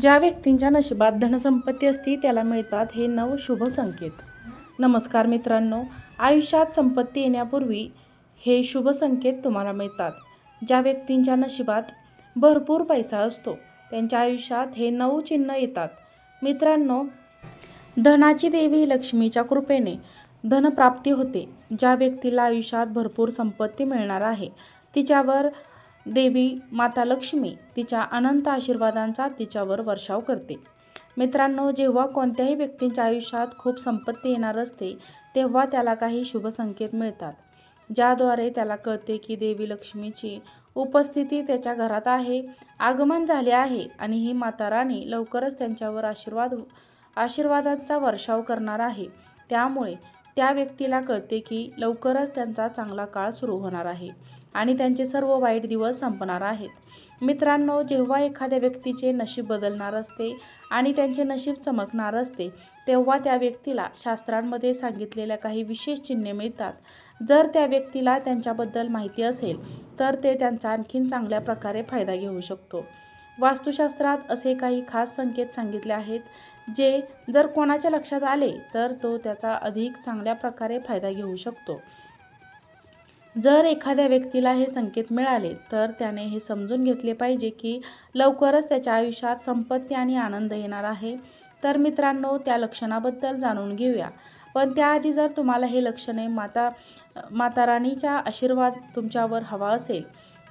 ज्या व्यक्तींच्या नशिबात धनसंपत्ती असती त्याला मिळतात हे नव शुभ संकेत. नमस्कार मित्रांनो आयुष्यात संपत्ती येण्यापूर्वी हे शुभ संकेत तुम्हाला मिळतात. ज्या व्यक्तींच्या नशिबात भरपूर पैसा असतो त्यांच्या आयुष्यात हे नऊ चिन्ह येतात. मित्रांनो धनाची देवी लक्ष्मीच्या कृपेने धनप्राप्ती होते. ज्या व्यक्तीला आयुष्यात भरपूर संपत्ती मिळणार आहे तिच्यावर देवी माता लक्ष्मी तिच्या अनंत आशीर्वादांचा तिच्यावर वर्षाव करते. मित्रांनो जेव्हा कोणत्याही व्यक्तींच्या आयुष्यात खूप संपत्ती येणार असते तेव्हा त्याला काही शुभ संकेत मिळतात. ज्याद्वारे त्याला कळते की देवी लक्ष्मीची उपस्थिती त्याच्या घरात आहे आगमन झाले आहे आणि ही माता राणी लवकरच त्यांच्यावर आशीर्वाद आशीर्वादांचा वर्षाव करणार आहे. त्यामुळे त्या व्यक्तीला कळते की लवकरच त्यांचा चांगला काळ सुरू होणार आहे आणि त्यांचे सर्व वाईट दिवस संपणार आहेत. मित्रांनो जेव्हा एखाद्या व्यक्तीचे नशीब बदलणार असते आणि त्यांचे नशीब चमकणार असते तेव्हा त्या व्यक्तीला शास्त्रांमध्ये सांगितलेल्या काही विशेष चिन्हे मिळतात. जर त्या व्यक्तीला त्यांच्याबद्दल माहिती असेल तर ते त्यांचा आणखीन चांगल्या प्रकारे फायदा घेऊ शकतो. वास्तुशास्त्रात असे काही खास संकेत सांगितले आहेत जे जर कोणाच्या लक्षात आले तर तो त्याचा अधिक चांगल्या प्रकारे फायदा घेऊ शकतो. जर एखाद्या व्यक्तीला हे संकेत मिळाले तर त्याने हे समजून घेतले पाहिजे की लवकरच त्याच्या आयुष्यात संपत्ती आणि आनंद येणार आहे. तर मित्रांनो त्या लक्षणाबद्दल जाणून घेऊया. पण त्याआधी जर तुम्हाला हे लक्षणे माता माताराणीच्या आशीर्वाद तुमच्यावर हवा असेल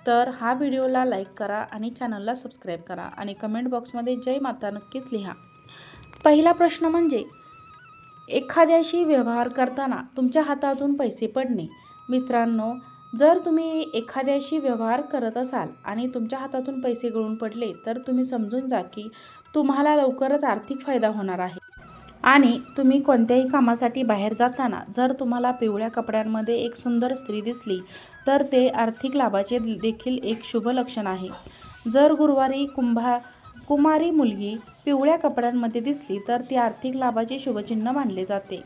तर हा व्हिडिओला लाईक करा आणि चॅनलला सबस्क्राईब करा आणि कमेंट बॉक्समध्ये जय माता नक्कीच लिहा. पहिला प्रश्न म्हणजे एखाद्याशी व्यवहार करताना तुमच्या हातातून पैसे पडणे. मित्रांनो जर तुम्ही एखाद्याशी व्यवहार करत असाल आणि तुमच्या हातातून पैसे गळून पडले तर तुम्ही समजून जा की तुम्हाला लवकरच आर्थिक फायदा होणार आहे. आणि तुम्ही कोणत्याही कामासाठी बाहेर जाताना जर तुम्हाला पिवळ्या कपड्यांमध्ये एक सुंदर स्त्री दिसली तर ते आर्थिक लाभाचे देखील एक शुभ लक्षण आहे. जर गुरुवारी कुंभा कुमारी मुलगी पिवळ्या कपड्यांमध्ये दिसली तर ती आर्थिक लाभाचे शुभचिन्ह मानले जाते.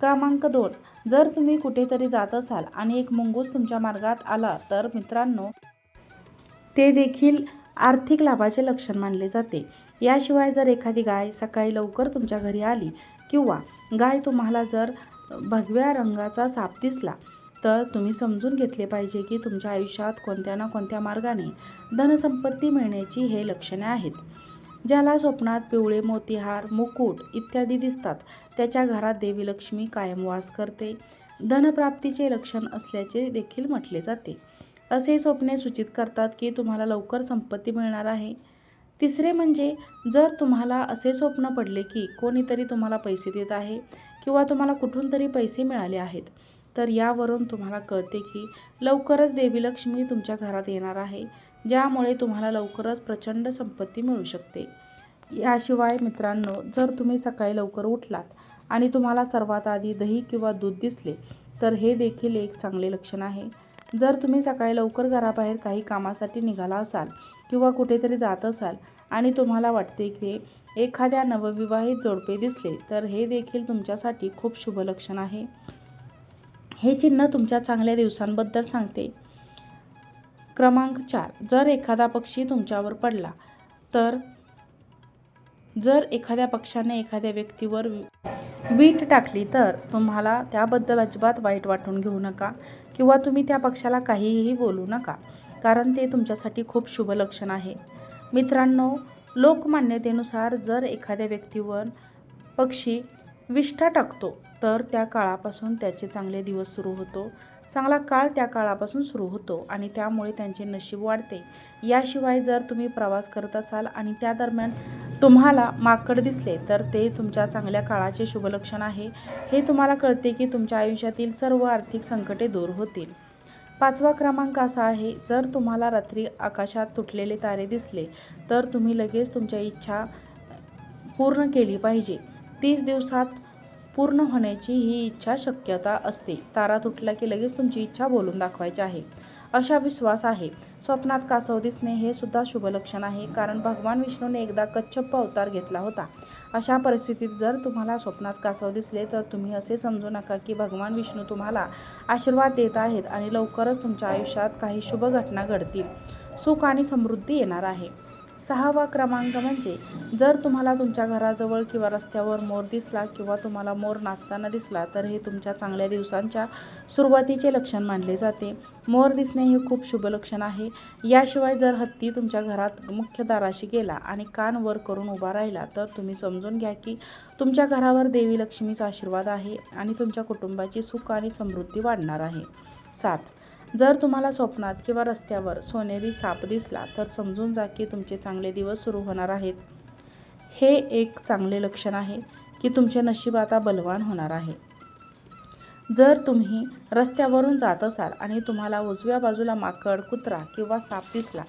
क्रमांक दोन. जर तुम्ही कुठेतरी जात असाल आणि एक मुंगूस तुमच्या मार्गात आला तर मित्रांनो ते देखील आर्थिक लाभाचे लक्षण मानले जाते. याशिवाय जर एखादी गाय सकाळी लवकर तुमच्या घरी आली किंवा गाय तुम्हाला जर भगव्या रंगाचा साप दिसला तर तुम्ही समजून घेतले पाहिजे की तुमच्या आयुष्यात कोणत्या ना कोणत्या मार्गाने धनसंपत्ती मिळण्याची हे लक्षणे आहेत. ज्याला स्वप्नात पिवळे मोतीहार मुकुट इत्यादी दिसतात त्याच्या घरात देवी लक्ष्मी कायम वास करते. धनप्राप्तीचे लक्षण असल्याचे देखील म्हटले जाते. असे स्वप्ने सूचित करतात की तुम्हाला लवकर संपत्ती मिळणार आहे. तिसरे म्हणजे जर तुम्हाला असे स्वप्न पडले की कोणीतरी तुम्हाला पैसे देत आहे किंवा तुम्हाला कुठून तरी पैसे मिळाले आहेत तर यावरून तुम्हाला कळते की लवकरच देवी लक्ष्मी तुमच्या घरात येणार आहे ज्यामुळे तुम्हाला लवकरच प्रचंड संपत्ती मिळू शकते. याशिवाय मित्रांनो जर तुम्ही सकाळी लवकर उठलात आणि तुम्हाला सर्वात आधी दही किंवा दूध दिसले तर हे देखील एक चांगले लक्षण आहे. जर तुम्ही सकाळी लवकर घराबाहेर काही कामासाठी निघाला असाल किंवा कुठेतरी जात असाल आणि तुम्हाला वाटते की एखाद्या नवविवाहित जोडपे दिसले तर हे देखील तुमच्यासाठी खूप शुभ लक्षण आहे. हे चिन्ह तुमच्या चांगल्या दिवसांबद्दल सांगते. क्रमांक चार. जर एखादा पक्षी तुमच्यावर पडला तर जर एखाद्या पक्षाने एखाद्या व्यक्तीवर वीट टाकली तर तुम्हाला त्याबद्दल अजिबात वाईट वाटून घेऊ नका किंवा तुम्ही त्या पक्षाला काहीही बोलू नका कारण ते तुमच्यासाठी खूप शुभ लक्षण आहे. मित्रांनो लोकमान्यतेनुसार जर एखाद्या व्यक्तीवर पक्षी विष्ठा टाकतो तर त्या काळापासून त्याचे चांगले दिवस सुरू होतो. चांगला काळ त्या काळापासून सुरू होतो आणि त्यामुळे त्यांचे नशीब वाढते. याशिवाय जर तुम्ही प्रवास करत असाल आणि त्या दरम्यान तुम्हाला माकड दिसले तर ते तुमच्या चांगल्या काळाचे शुभलक्षण आहे. हे तुम्हाला कळते की तुमच्या आयुष्यातील सर्व आर्थिक संकटे दूर होतील. पाचवा क्रमांक असा आहे जर तुम्हाला रात्री आकाशात तुटलेले तारे दिसले तर तुम्ही लगेच तुमच्या इच्छा पूर्ण केली पाहिजे. तीस दिवसात पूर्ण होण्याची ही इच्छा शक्यता असते. तारा तुटला की लगेच तुमची इच्छा बोलून दाखवायची आहे. अशा विश्वास आहे. स्वप्नात कासव दिसणे हे सुद्धा शुभ लक्षण आहे. कारण भगवान विष्णूने एकदा कच्छप्प अवतार घेतला होता. अशा परिस्थितीत जर तुम्हाला स्वप्नात कासव दिसले तर तुम्ही असे समजू नका की भगवान विष्णू तुम्हाला आशीर्वाद देत आहेत आणि लवकरच तुमच्या आयुष्यात काही शुभ घटना घडतील. सुख आणि समृद्धी येणार आहे. सहावा क्रमांक म्हणजे जर तुम्हाला तुमच्या घराजवळ किंवा रस्त्यावर मोर दिसला किंवा तुम्हाला मोर नाचताना दिसला तर हे तुमच्या चांगल्या दिवसांच्या सुरुवातीचे लक्षण मानले जाते. मोर दिसणे हे खूप शुभ लक्षण आहे. याशिवाय जर हत्ती तुमच्या घरात मुख्य दाराशी गेला आणि कान वर करून उभा राहिला तर तुम्ही समजून घ्या की तुमच्या घरावर देवी लक्ष्मीचा आशीर्वाद आहे आणि तुमच्या कुटुंबाची सुख आणि समृद्धी वाढणार आहे. सात. जर तुम्हाला स्वप्नात किंवा रस्त्यावर सोनेरी साप दिसला तर समजून जा की तुमचे चांगले दिवस सुरू होणार आहेत. हे एक चांगले लक्षण आहे की तुमचे नशीब आता बलवान होणार आहे. जर तुम्ही रस्त्यावरून जात असाल आणि तुम्हाला उजव्या बाजूला माकड कुत्रा किंवा साप दिसला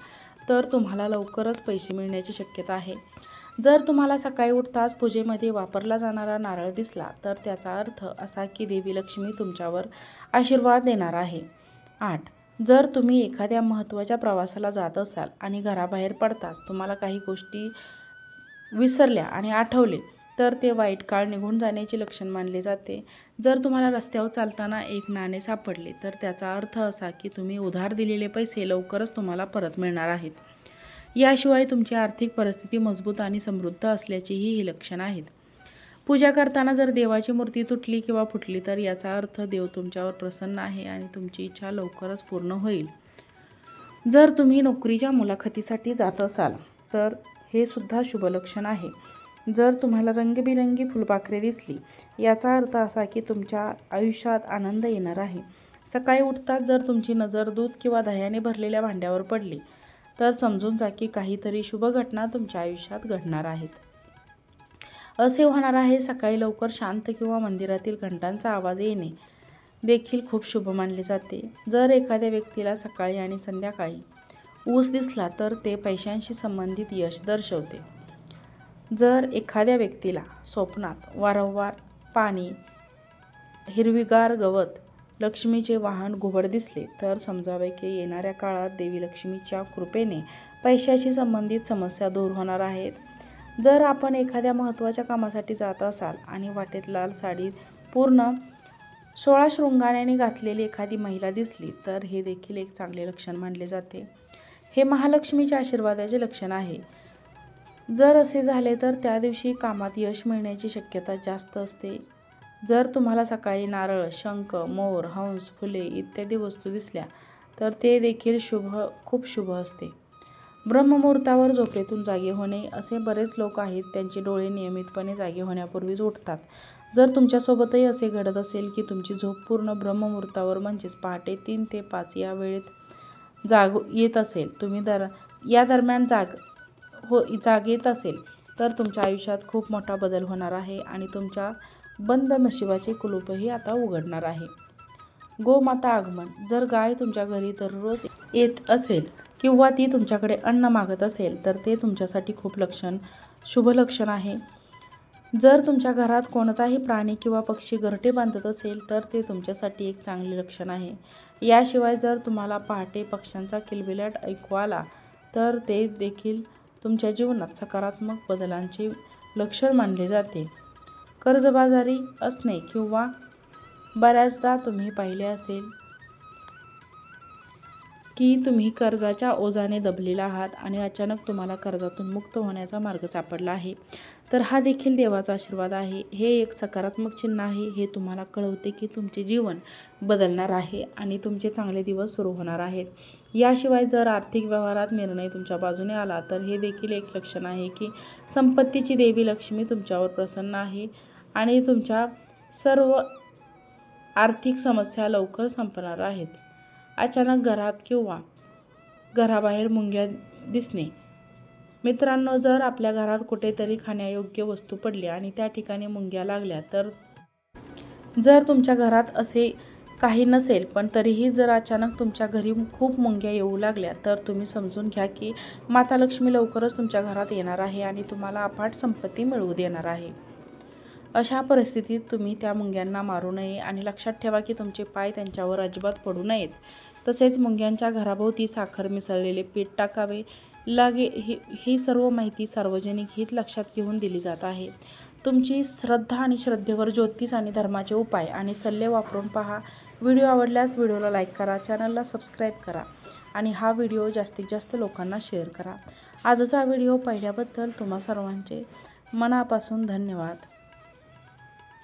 तर तुम्हाला लवकरच पैसे मिळण्याची शक्यता आहे. जर तुम्हाला सकाळी उठताच पूजेमध्ये वापरला जाणारा नारळ दिसला तर त्याचा अर्थ असा की देवी लक्ष्मी तुमच्यावर आशीर्वाद देणार आहे. आठ. जर तुम्ही एखाद्या महत्त्वाच्या प्रवासाला जात असाल आणि घराबाहेर पडताच तुम्हाला काही गोष्टी विसरल्या आणि आठवले तर ते वाईट काळ निघून जाण्याचे लक्षण मानले जाते. जर तुम्हाला रस्त्यावर चालताना एक नाणे सापडले तर त्याचा अर्थ असा की तुम्ही उधार दिलेले पैसे लवकरच तुम्हाला परत मिळणार आहेत. याशिवाय तुमची आर्थिक परिस्थिती मजबूत आणि समृद्ध असल्याचीही ही लक्षणं आहेत. पूजा करताना जर देवाची मूर्ती तुटली किंवा फुटली तर याचा अर्थ देव तुमच्यावर प्रसन्न आहे आणि तुमची इच्छा लवकरच पूर्ण होईल. जर तुम्ही नोकरीच्या मुलाखतीसाठी जात असाल तर हे सुद्धा शुभ लक्षण आहे. जर तुम्हाला रंगबिरंगी फुलपाखरे दिसली याचा अर्थ असा की तुमच्या आयुष्यात आनंद येणार आहे. सकाळी उठताच जर तुमची नजर दूध किंवा दह्याने भरलेल्या भांड्यावर पडली तर समजून जा की काहीतरी शुभ घटना तुमच्या आयुष्यात घडणार आहेत. असे होणार आहे सकाळी लवकर शांत किंवा मंदिरातील घंटांचा आवाज येणे देखील खूप शुभ मानले जाते. जर एखाद्या व्यक्तीला सकाळी आणि संध्याकाळी ऊस दिसला तर ते पैशांशी संबंधित यश दर्शवते. जर एखाद्या व्यक्तीला स्वप्नात वारंवार पाणी हिरवीगार गवत लक्ष्मीचे वाहन घुबड दिसले तर समजावे की येणाऱ्या काळात देवी लक्ष्मीच्या कृपेने पैशाशी संबंधित समस्या दूर होणार आहेत. जर आपण एखाद्या महत्त्वाच्या कामासाठी जात असाल आणि वाटेत लाल साडी पूर्ण सोळा शृंगाण्याने घातलेली एखादी महिला दिसली तर हे देखील एक चांगले लक्षण मानले जाते. हे महालक्ष्मीच्या आशीर्वादाचे लक्षण आहे. जर असे झाले तर त्या दिवशी कामात यश मिळण्याची शक्यता जास्त असते. जर तुम्हाला सकाळी नारळ शंख मोर हंस फुले इत्यादी वस्तू दिसल्या तर ते देखील शुभ खूप शुभ असते. ब्रह्ममुहूर्तावर झोपेतून जागे होणे असे बरेच लोक आहेत त्यांचे डोळे नियमितपणे जागे होण्यापूर्वीच उठतात जर तुमच्यासोबतही असे घडत असेल की तुमची झोप पूर्ण ब्रह्ममुहूर्तावर म्हणजेच पहाटे तीन ते पाच या वेळेत जाग येत असेल तुम्ही दर या दरम्यान जाग हो जाग येत असेल तर तुमच्या आयुष्यात खूप मोठा बदल होणार आहे आणि तुमच्या बंद नशिबाचे कुलूपही आता उघडणार आहे. गोमाता आगमन जर गाय तुमच्या घरी दररोज येत असेल किंवा ती तुमच्याकडे अन्न मागत असेल तर ते तुमच्यासाठी खूप लक्षण शुभ लक्षण आहे. जर तुमच्या घरात कोणताही प्राणी किंवा पक्षी घरटे बांधत असेल तर ते तुमच्यासाठी एक चांगले लक्षण आहे. याशिवाय जर तुम्हाला पहाटे पक्ष्यांचा किलबिलाट ऐकू आला तर ते देखील तुमच्या जीवनात सकारात्मक बदलांचे लक्षण मानले जाते. कर्जबाजारी असणे किंवा बऱ्याचदा तुम्ही पाहिले असेल की तुम्ही कर्जाच्या ओझाने दबलेला आहात आणि अचानक तुम्हाला कर्जातून मुक्त होण्याचा मार्ग सापडला आहे. तर हा देखील देवाचा आशीर्वाद आहे. हे एक सकारात्मक चिन्ह आहे. हे तुम्हाला कळवते की तुमचे जीवन बदलणार आहे आणि तुमचे चांगले दिवस सुरू होणार आहेत. याशिवाय जर आर्थिक व्यवहारात निर्णय तुमच्या बाजूने आला तर हे देखील एक लक्षण आहे की संपत्तीची देवी लक्ष्मी तुमच्यावर प्रसन्न आहे आणि तुमच्या सर्व आर्थिक समस्या लवकर संपणार आहेत. अचानक घरात किंवा घराबाहेर मुंग्या दिसणे. मित्रांनो जर आपल्या घरात कुठेतरी खाण्यायोग्य वस्तू पडली आणि त्या ठिकाणी मुंग्या लागल्या तर जर तुमच्या घरात असे काही नसेल पण तरीही जर अचानक तुमच्या घरी खूप मुंग्या येऊ लागल्या तर तुम्ही समजून घ्या की माता लक्ष्मी लवकरच तुमच्या घरात येणार आहे आणि तुम्हाला अफाट संपत्ती मिळवू देणार आहे. अशा परिस्थितीत तुम्ही त्या मुंग्यांना मारू नये आणि लक्षात ठेवा की तुमचे पाय त्यांच्यावर अजिबात पडू नयेत. तसेच मुंग्यांच्या घराभोवती साखर मिसळलेले पीठ टाकावे. लागे ही ही सर्व माहिती सार्वजनिक हित लक्षात घेऊन दिली जात आहे. तुमची श्रद्धा आणि श्रद्धेवर ज्योतिष आणि धर्माचे उपाय आणि सल्ले वापरून पहा. व्हिडिओ आवडल्यास व्हिडिओला लाईक करा चॅनलला सबस्क्राईब करा आणि हा व्हिडिओ जास्तीत जास्त लोकांना शेअर करा. आजचा व्हिडिओ पाहिल्याबद्दल तुम्हा सर्वांचे मनापासून धन्यवाद.